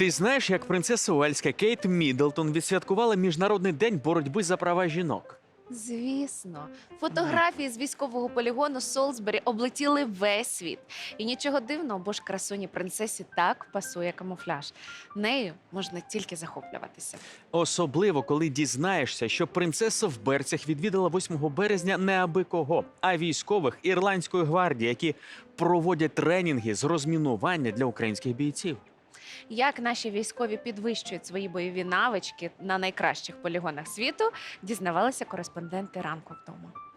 Ти знаєш, як принцеса Уельська Кейт Міддлтон відсвяткувала Міжнародний день боротьби за права жінок? Звісно, фотографії з військового полігону Солсбері облетіли весь світ. І нічого дивного, бо ж красуні принцесі так пасує камуфляж. Нею можна тільки захоплюватися. Особливо, коли дізнаєшся, що принцеса в берцях відвідала 8 березня не аби кого, а військових ірландської гвардії, які проводять тренінги з розмінування для українських бійців. Як наші військові підвищують свої бойові навички на найкращих полігонах світу, дізнавалися кореспонденти ранку вдома.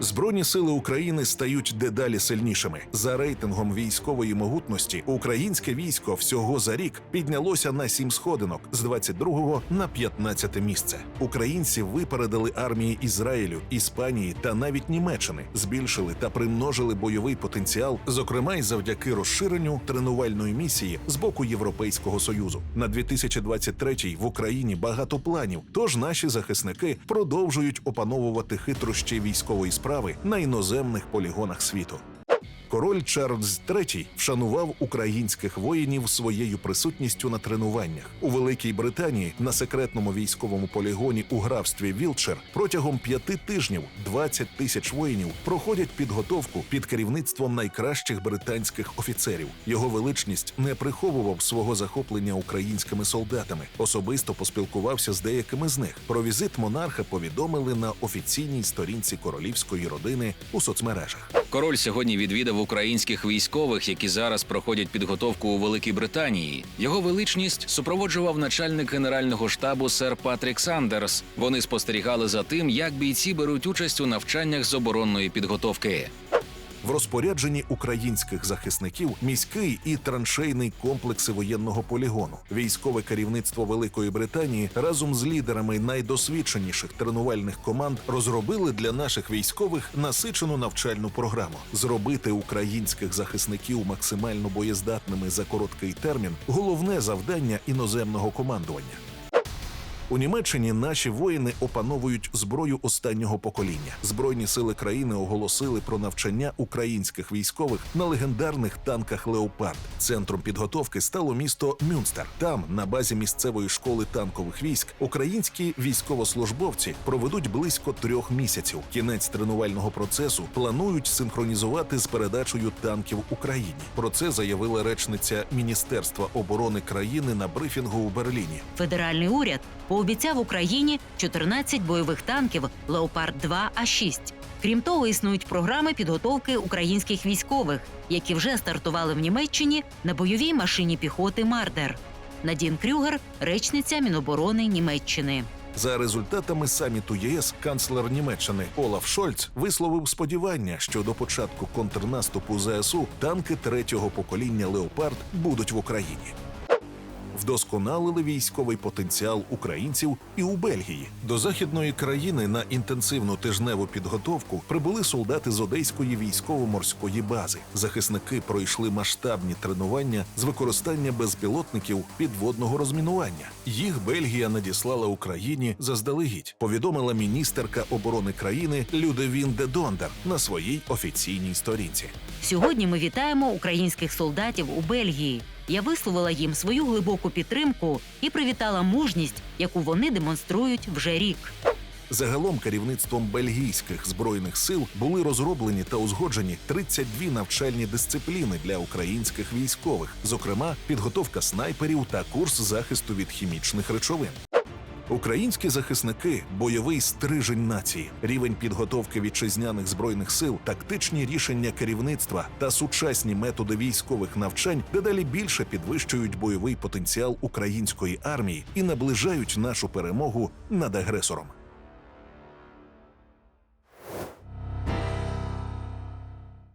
Збройні сили України стають дедалі сильнішими. За рейтингом військової могутності українське військо всього за рік піднялося на сім сходинок з 22-го на 15 місце. Українці випередили армії Ізраїлю, Іспанії та навіть Німеччини, збільшили та примножили бойовий потенціал, зокрема й завдяки розширенню тренувальної місії з боку Європейського союзу. На 2023-й в Україні багато планів. Тож наші захисники продовжують опановувати хитрощі військової справи на іноземних полігонах світу. Король Чарльз III вшанував українських воїнів своєю присутністю на тренуваннях у Великій Британії на секретному військовому полігоні у графстві Вілчер протягом п'яти тижнів 20 тисяч воїнів проходять підготовку під керівництвом найкращих британських офіцерів. Його величність не приховував свого захоплення українськими солдатами. Особисто поспілкувався з деякими з них. Про візит монарха повідомили на офіційній сторінці королівської родини у соцмережах. Король сьогодні відвідав українських військових, які зараз проходять підготовку у Великій Британії. Його величність супроводжував начальник генерального штабу сер Патрік Сандерс. Вони спостерігали за тим, як бійці беруть участь у навчаннях з оборонної підготовки. В розпорядженні українських захисників міський і траншейний комплекси воєнного полігону. Військове керівництво Великої Британії разом з лідерами найдосвідченіших тренувальних команд розробили для наших військових насичену навчальну програму. Зробити українських захисників максимально боєздатними за короткий термін головне завдання іноземного командування. У Німеччині наші воїни опановують зброю останнього покоління. Збройні сили країни оголосили про навчання українських військових на легендарних танках Леопард. Центром підготовки стало місто Мюнстер. Там, на базі місцевої школи танкових військ, українські військовослужбовці проведуть близько трьох місяців. Кінець тренувального процесу планують синхронізувати з передачею танків Україні. Про це заявила речниця Міністерства оборони країни на брифінгу у Берліні. Федеральний уряд пообіцяв Україні 14 бойових танків Леопард 2 а 6 Крім того, існують програми підготовки українських військових, які вже стартували в Німеччині на бойовій машині піхоти Мардер. Надін Крюгер, речниця Міноборони Німеччини. За результатами саміту ЄС канцлер Німеччини Олаф Шольц висловив сподівання, що до початку контрнаступу ЗСУ танки третього покоління Леопард будуть в Україні. Вдосконалили військовий потенціал українців і у Бельгії. До західної країни на інтенсивну тижневу підготовку прибули солдати з Одеської військово-морської бази. Захисники пройшли масштабні тренування з використання безпілотників підводного розмінування. Їх Бельгія надіслала Україні заздалегідь. Повідомила міністерка оборони країни Людевін де Дондер на своїй офіційній сторінці. Сьогодні ми вітаємо українських солдатів у Бельгії. Я висловила їм свою глибоку підтримку і привітала мужність, яку вони демонструють вже рік. Загалом керівництвом бельгійських збройних сил були розроблені та узгоджені 32 навчальні дисципліни для українських військових, зокрема підготовка снайперів та курс захисту від хімічних речовин. Українські захисники бойовий стрижень нації, рівень підготовки вітчизняних збройних сил, тактичні рішення керівництва та сучасні методи військових навчань дедалі більше підвищують бойовий потенціал української армії і наближають нашу перемогу над агресором.